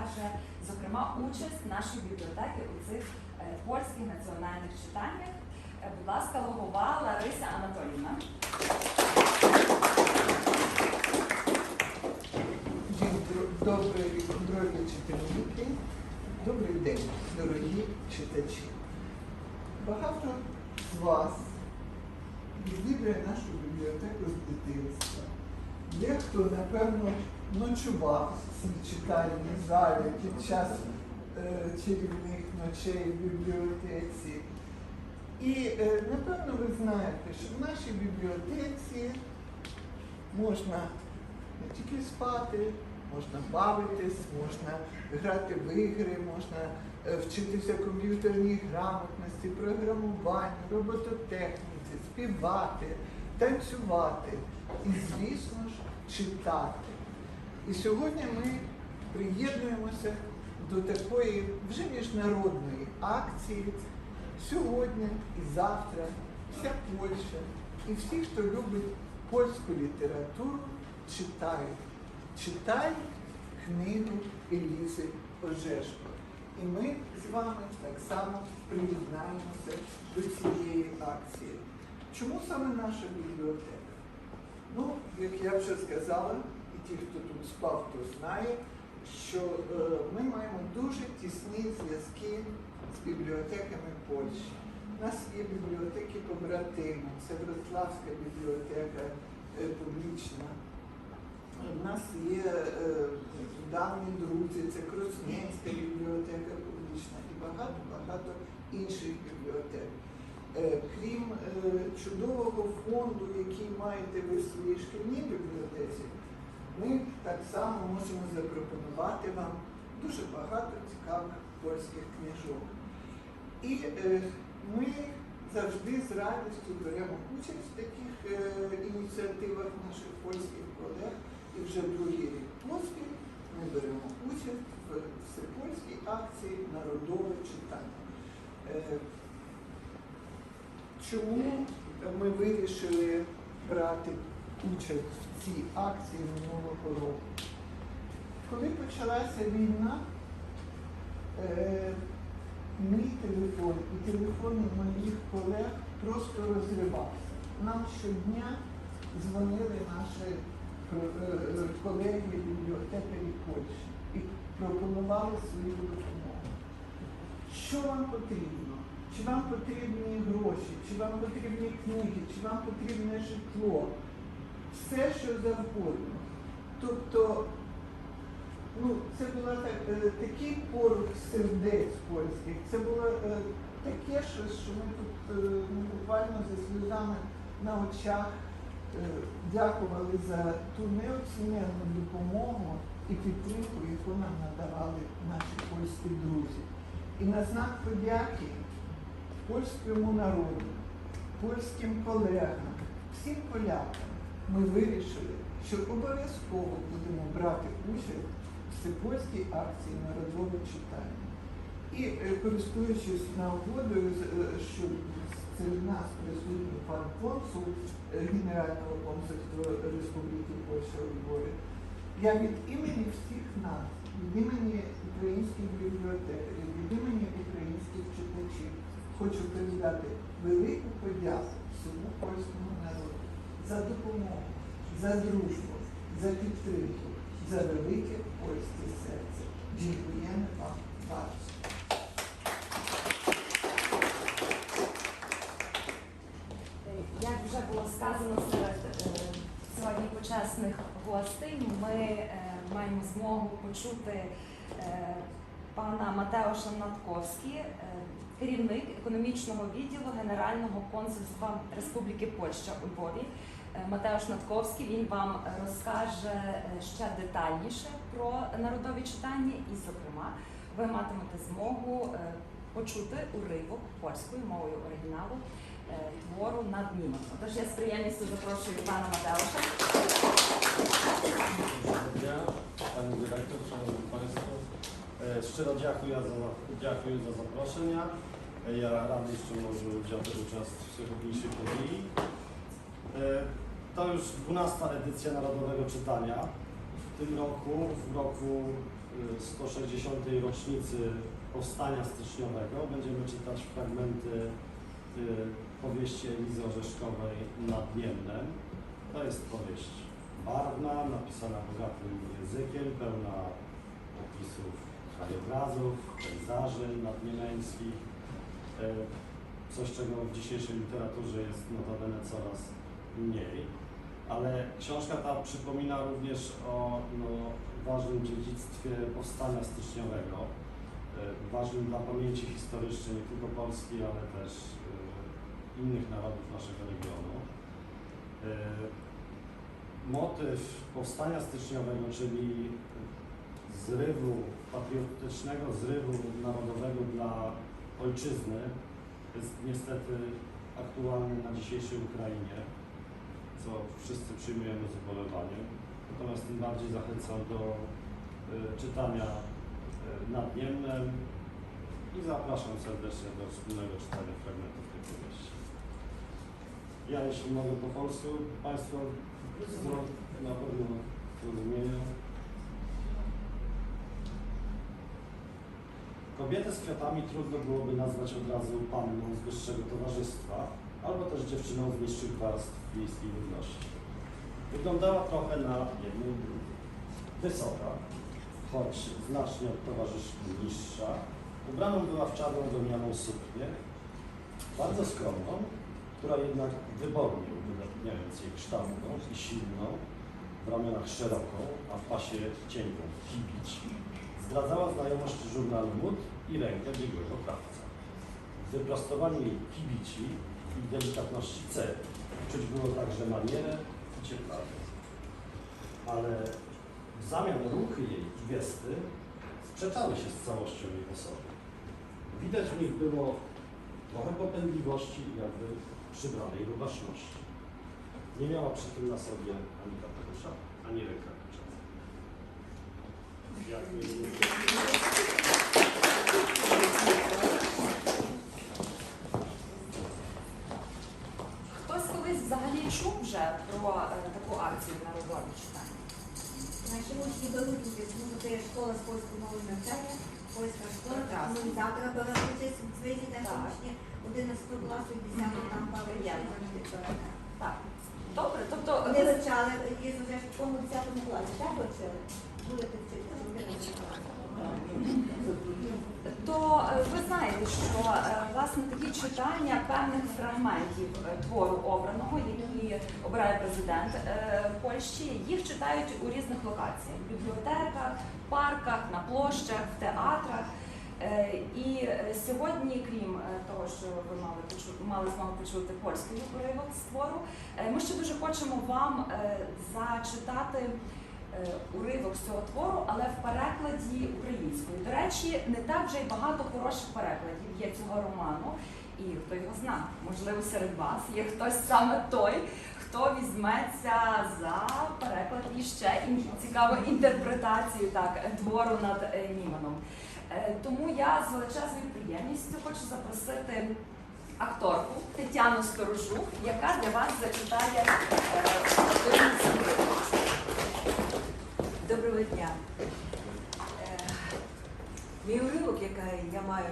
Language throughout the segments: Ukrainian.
розкаже, зокрема, участь нашої бібліотеки у цих е, польських національних читаннях. Е, Будь ласка, Логова Лариса Анатоліївна. День добрий, дорогі читальники, добрий день, дорогі читачі. Багато з вас відвідує нашу бібліотеку з дитинства. Дехто, напевно, ночував в читальній залі під час е, чарівних ночей в бібліотеці. І, е, напевно, ви знаєте, що в нашій бібліотеці можна не тільки спати, можна бавитись, можна грати в ігри, можна е, вчитися комп'ютерній грамотності, програмуванню, робототехніці, співати, танцювати і, звісно ж, читати. І сьогодні ми приєднуємося до такої вже міжнародної акції. Сьогодні і завтра вся Польща і всі, хто любить польську літературу, читають. Читають книгу Елізи Ожешко. І ми з вами так само приєднаємося до цієї акції. Чому саме наша бібліотека? Ну, як я вже сказала, ті, хто тут спав, то знає, що е, ми маємо дуже тісні зв'язки з бібліотеками Польщі. У нас є бібліотеки побратими, це Вроцлавська бібліотека е, публічна. У нас є е, давні друзі, це Кросненська бібліотека публічна і багато-багато інших бібліотек. Крім чудового фонду, який маєте ви в своїй шкільній бібліотеці, ми так само можемо запропонувати вам дуже багато цікавих польських книжок. І е, ми завжди з радістю беремо участь в таких е, ініціативах наших польських колег. І вже другий рік поспіль ми беремо участь в всепольській акції Народове читання. Е, Чому ми вирішили брати участь в цій акції минулого року? Коли почалася війна, е, мій телефон і телефони моїх колег просто розривався. Нам щодня дзвонили наші е, колеги бібліотекарі Польщі і пропонували свою допомогу. Що вам потрібно? Чи вам потрібні гроші, чи вам потрібні книги, чи вам потрібне житло? Все, що завгодно. Тобто, ну, це був такий порух сердець польських, це було е, таке щось, що ми тут е, ну, буквально зі сльозами на очах е, дякували за ту неоціненну допомогу і підтримку, яку нам надавали наші польські друзі. І на знак подяки польському народу, польським колегам, всім полякам ми вирішили, що обов'язково будемо брати участь в всепольській акції народове читання. І е, користуючись нагодою, е, що серед нас присутній пан консул е, Генерального консульства Республіки Польща у Львові, я від імені всіх нас, від імені українських бібліотекарів, від імені українських читачів хочу передати велику подяку всьому польському народу за допомогу, за дружбу, за підтримку, за велике польське серце. Дякуємо вам bardzo. Е, Як вже було сказано серед е, сьогодні почесних гостей, ми е, маємо змогу почути пана Матеуша Натковський, е, керівник економічного відділу Генерального консульства Республіки Польща у Львові. Е, Матеуш Натковський він вам розкаже е, ще детальніше про народові читання, і, зокрема, ви матимете змогу е, почути уривок польською мовою оригіналу твору надмінно. Тож я з приємністю запрошую пана дня, Pani Dyrektor, Szanowni Państwo. Za, dziękuję za zaproszenie. E, Ja radny, że może wziąć udział w dzisiejszej podії. E, to już 12 edycja Narodowego Czytania. W tym roku, w roku y, 160. rocznicy Powstania Styczniowego będziemy czytać fragmenty y, powieści Elizy Orzeszkowej Nad Niemnem. To jest powieść barwna, napisana bogatym językiem, pełna opisów krajobrazów, pejzaży nadniemeńskich. E, Coś, czego w dzisiejszej literaturze jest notabene coraz mniej. Ale książka ta przypomina również o no, ważnym dziedzictwie powstania styczniowego, e, ważnym dla pamięci historycznej nie tylko Polski, ale też e, innych narodów naszego regionu. E, Motyw powstania styczniowego, czyli zrywu patriotycznego, zrywu narodowego dla ojczyzny, jest niestety aktualny na dzisiejszej Ukrainie, co wszyscy przyjmujemy z ubolewaniem. Natomiast tym bardziej zachęcam do y, czytania y, nad Niemnem i zapraszam serdecznie do wspólnego czytania fragmentów tej powieści. Ja, jeśli mogę po polsku, Państwo na pewno zrozumieją. Kobietę z kwiatami trudno byłoby nazwać od razu panną z wyższego towarzystwa, albo też dziewczyną z niższych warstw wiejskiej ludności. Wyglądała trochę na jedną i drugą. Wysoka, choć znacznie od towarzyszki niższa, ubraną była w czarną wełnianą suknię, bardzo skromną, która jednak wybornie uwydatniając jej kształtną i silną, w ramionach szeroką, a w pasie cienką kibić, zdradzała znajomość żurnalu Mód i rękę biegłego krawca. W wyprostowaniu jej kibici delikatności cel czuć było także manierę i ciekawe. Ale w zamian ruchy jej i gesty sprzeczały się z całością jej osoby. Widać w nich było trochę popędliwości i jakby przybranej rubaszności. Nie miała przy tym na sobie ani kapelusza, ani rękawicza. Jak Беруть участь, це школа з польської мови навчання, польська школа, завтра беруть участь в наші Так. учні 11 класу 10 там. Так. Добре, тобто Вони вивчали, є вже в тому 10 класі, так вивчили? Будете вчитися, будете вчитися. то е, ви знаєте, що е, власне такі читання певних фрагментів е, твору обраного, які обирає президент е, Польщі, їх читають у різних локаціях в бібліотеках, парках, на площах, в театрах. І сьогодні, крім того, що ви мали почу- мали змогу почути польський уривок з твору, е, ми ще дуже хочемо вам зачитати уривок з цього твору, але в перекладі українською. До речі, не так вже й багато хороших перекладів є цього роману. І хто його зна, можливо, серед вас є хтось саме той, хто візьметься за переклад і ще цікаву інтерпретацію так, твору над е, Німаном. Е, Тому я з величезною приємністю хочу запросити акторку Тетяну Сторожук, яка для вас зачитає е, український уривок. Доброго дня. Е, Мій уривок, який я маю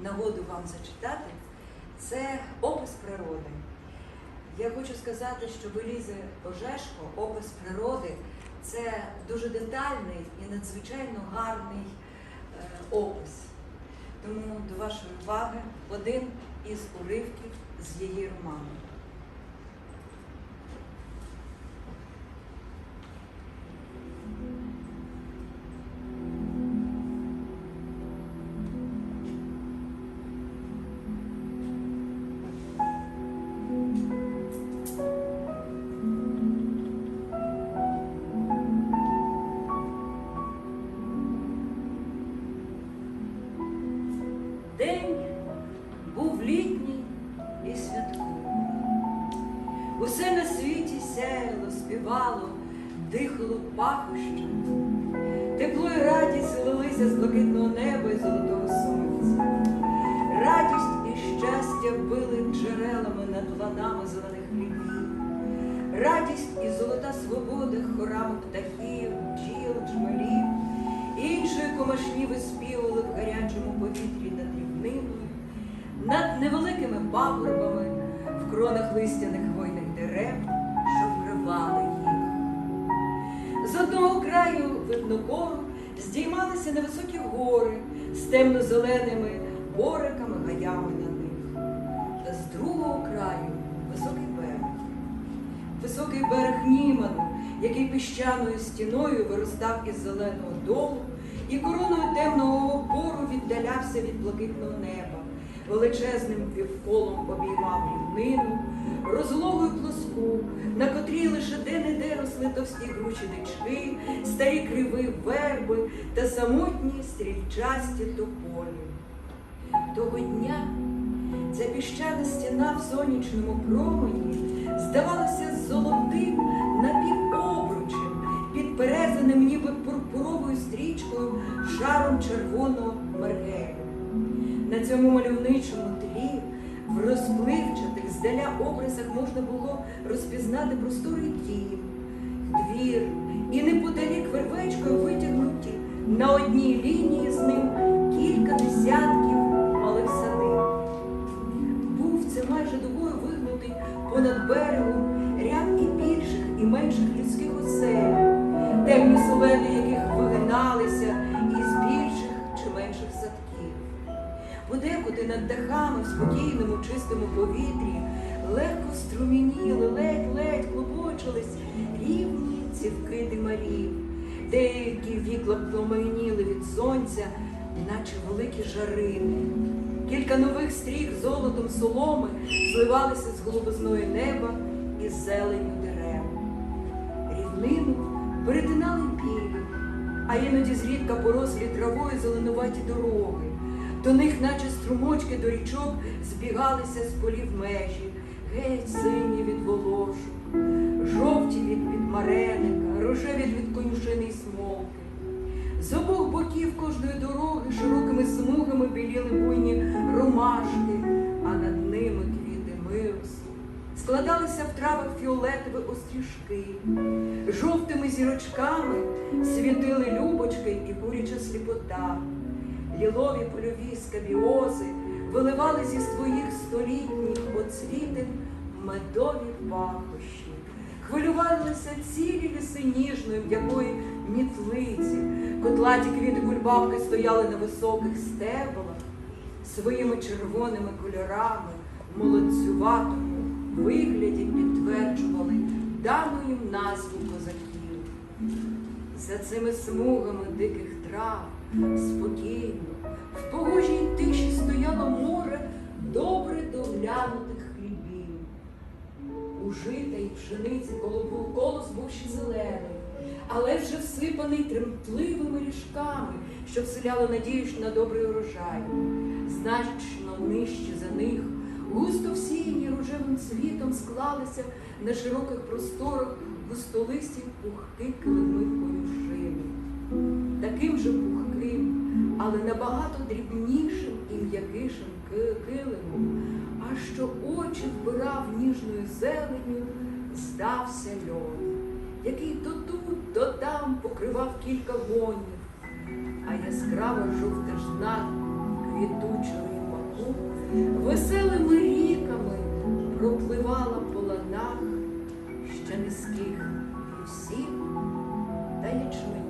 нагоду вам зачитати, це опис природи. Я хочу сказати, що Велізе Ожешко опис природи це дуже детальний і надзвичайно гарний е, опис. Тому до вашої уваги один із уривків з її роману. Співало, дихало пахощами. Тепло і радість лилися з блакитного неба і золотого сонця. Радість і щастя били джерелами над ланами зелених ліків. радість і золота свобода хорами птахів, бджіл, джмелів, іншої комашні виспівали в гарячому повітрі над рівниною, над невеликими пагорбами, в кронах листяних хвойних дерев, що їх. З одного краю виднокору здіймалися невисокі гори з темно-зеленими бориками, гаями на них. Та З другого краю високий берег. Високий берег Німану, який піщаною стіною виростав із зеленого долу і короною темного опору віддалявся від блакитного неба, величезним півколом обіймав рівнину, розлогою плоску, на котрій лише де-не-де росли товсті гручі дички, старі криви верби та самотні стрільчасті тополі. Того дня ця піщана стіна в сонячному промені здавалася золотим напівобручем, підперезаним ніби пурпуровою стрічкою шаром червоного мергелю. На цьому мальовничому тлі в розпливчатих здаля образах можна було розпізнати просторий дім, двір і неподалік вервечкою витягнуті на одній лінії з ним кілька десятків малих садиб. Був це майже дугою вигнутий понад берегом ряд і більших, і менших людських осель, темні силуети над дахами в спокійному чистому повітрі легко струмініли, ледь-ледь клубочились рівні цівки димарів. Деякі вікла пламеніли від сонця, наче великі жарини. Кілька нових стріх золотом соломи зливалися з голубизної неба і зеленю дерев. Рівнину перетинали білі, а іноді зрідка порослі травою зеленуваті дороги. До них, наче струмочки до річок, збігалися з полів межі, геть сині від волошу, жовті від підмареника, рожеві від конюшини й смолки. З обох боків кожної дороги широкими смугами біліли буйні ромашки, а над ними квіти мирусу. Складалися в травах фіолетові острішки, жовтими зірочками світили любочки і буряча сліпота. Лілові польові скабіози виливали зі своїх столітніх оцвітин медові пахощі. Хвилювалися цілі ліси ніжної м'якої мітлиці, котлаті квіти кульбабки стояли на високих стеблах, своїми червоними кольорами молодцюватому вигляді підтверджували дану їм назву козаків. За цими смугами диких трав спокійно, в погожій тиші стояло море добре доглянутих хлібів. У жита пшениці колобув колос був ще зелений, але вже всипаний тремтливими ріжками, що вселяли надію на добрий урожай. Значно нижче за них, густо всіяні рожевим цвітом склалися на широких просторах густолисті пухки килими конюшини. Таким же пухким, але набагато дрібнішим і м'якишим ки- килимом, а що очі вбирав ніжною зеленю, здався льон, який то тут, то там покривав кілька гонів, а яскрава жовтижна квітучої маку веселими ріками пропливала по ланах ще низьких вівсів та ячменю.